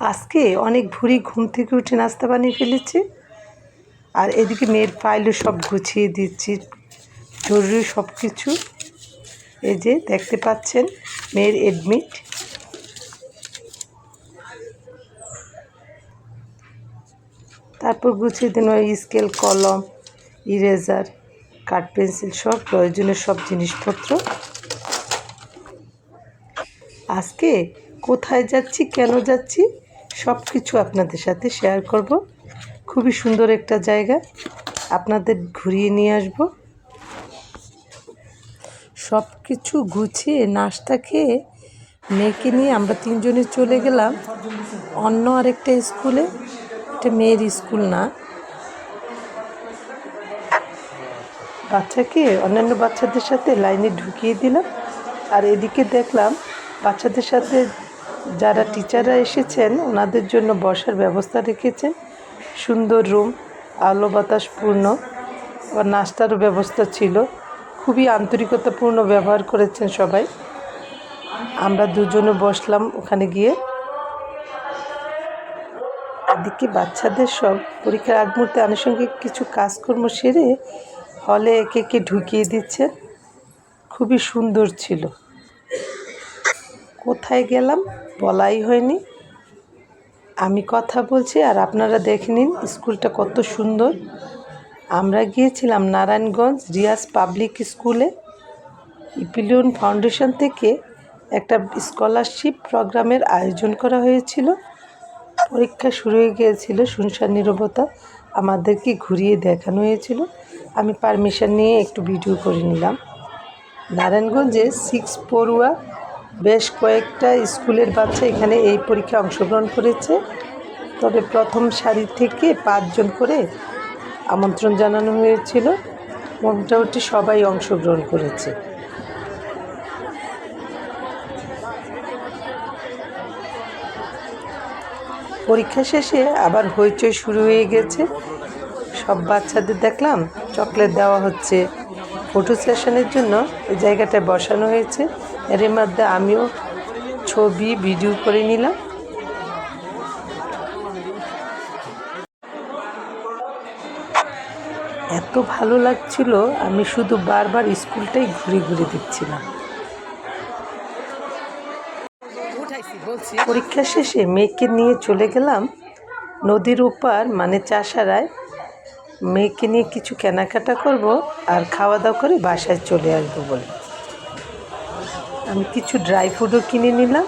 আজকে অনেক ভোরে ঘুম থেকে উঠে নাস্তা বানিয়ে ফেলেছি। আর এদিকে মেয়ের ফাইলও সব গুছিয়ে দিচ্ছি, জরুরি সব কিছু এই যে দেখতে পাচ্ছেন, মেয়ের এডমিট তারপর গুছিয়ে দিন ওই স্কেল কলম ইরেজার কাঠ পেন্সিল সব, প্রয়োজনীয় সব জিনিসপত্র। আজকে কোথায় যাচ্ছি, কেন যাচ্ছি সব কিছু আপনাদের সাথে শেয়ার করব। খুবই সুন্দর একটা জায়গা। আপনাদের ঘুরিয়ে নিয়ে আসব। সব কিছু গুছিয়ে নাস্তা খেয়ে মেয়েকে নিয়ে আমরা তিনজনে চলে গেলাম অন্য আরেকটা স্কুলে। এটা মেয়ের স্কুল না। বাচ্চাকে, অন্যান্য বাচ্চাদের সাথে লাইনে ঢুকিয়ে দিলাম। আর এদিকে দেখলাম বাচ্চাদের সাথে যারা টিচাররা এসেছেন, ওনাদের জন্য বসার ব্যবস্থা রেখেছেন। সুন্দর রুম, আলো বাতাসপূর্ণ নাস্তারও ব্যবস্থা ছিল। খুবই আন্তরিকতাপূর্ণ ব্যবহার করেছেন সবাই। আমরা দুজনে বসলাম ওখানে গিয়ে। এদিকে বাচ্চাদের সব পরীক্ষার আগ মুহূর্তে আনুষঙ্গিক কিছু কাজকর্ম সেরে হলে একে একে ঢুকিয়ে দিচ্ছেন। খুবই সুন্দর ছিল। কোথায় গেলাম বলাই হয়নি। আমি কথা বলছি আর আপনারা দেখে নিন স্কুলটা কত সুন্দর। আমরা গিয়েছিলাম নারায়ণগঞ্জ রিয়াজ পাবলিক স্কুলে। ইপিলিয়ন ফাউন্ডেশন থেকে একটা স্কলারশিপ প্রোগ্রামের আয়োজন করা হয়েছিল। পরীক্ষা শুরু হয়ে গিয়েছিল, শুনশান নিরবতা আমাদেরকে ঘুরিয়ে দেখানো হয়েছিল। আমি পারমিশন নিয়ে একটু ভিডিও করে নিলাম। নারায়ণগঞ্জে সিক্স পড়ুয়া বেশ কয়েকটা স্কুলের বাচ্চা এখানে এই পরীক্ষায় অংশগ্রহণ করেছে। তবে প্রথম সারি থেকে পাঁচজন করে আমন্ত্রণ জানানো হয়েছিল। মোটামুটি সবাই অংশগ্রহণ করেছে। পরীক্ষা শেষে আবার হইচই শুরু হয়ে গেছে। সব বাচ্চাদের দেখলাম চকলেট দেওয়া হচ্ছে। ফটো সেশনের জন্য এই জায়গাটায় বসানো হয়েছে। এর মধ্যে আমিও ছবি, ভিডিও করে নিলাম। এত ভালো লাগছিল, আমি শুধু বারবার স্কুলটাই ঘুরে ঘুরে দেখছিলাম। পরীক্ষা শেষে মেয়েকে নিয়ে চলে গেলাম নদীর ওপার মানে চাষারায়। মেয়েকে নিয়ে কিছু কেনাকাটা করব আর খাওয়া দাওয়া করে বাসায় চলে আসব বলে। আমি কিছু ড্রাই ফ্রুটও কিনে নিলাম।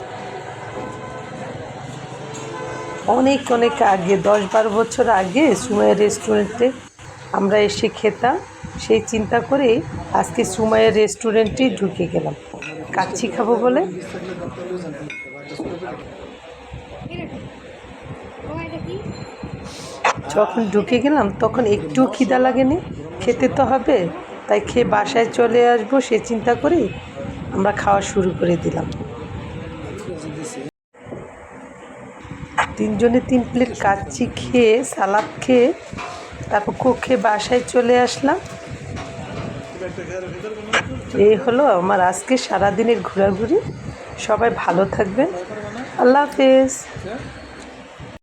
অনেক অনেক আগে, দশ বারো বছর আগে সুমাইয়া রেস্টুরেন্টে আমরা এসে খেতাম। সেই চিন্তা করেই আজকে সুমাইয়া রেস্টুরেন্টেই ঢুকে গেলাম। কাচ্ছি খাব বলে। যখন ঢুকে গেলাম, তখন একটু খিদা লাগেনি। খেতে তো হবে, তাই খেয়ে বাসায় চলে আসব, সে চিন্তা করেই আমরা খাওয়া শুরু করে দিলাম। তিনজনে তিন প্লেট কাচ্চি খেয়ে, সালাদ খেয়ে তারপর কক্ষে বাসায় চলে আসলাম। এই হলো আমার আজকে সারাদিনের ঘোরাঘুরি। সবাই ভালো থাকবেন। আল্লাহ হাফেজ।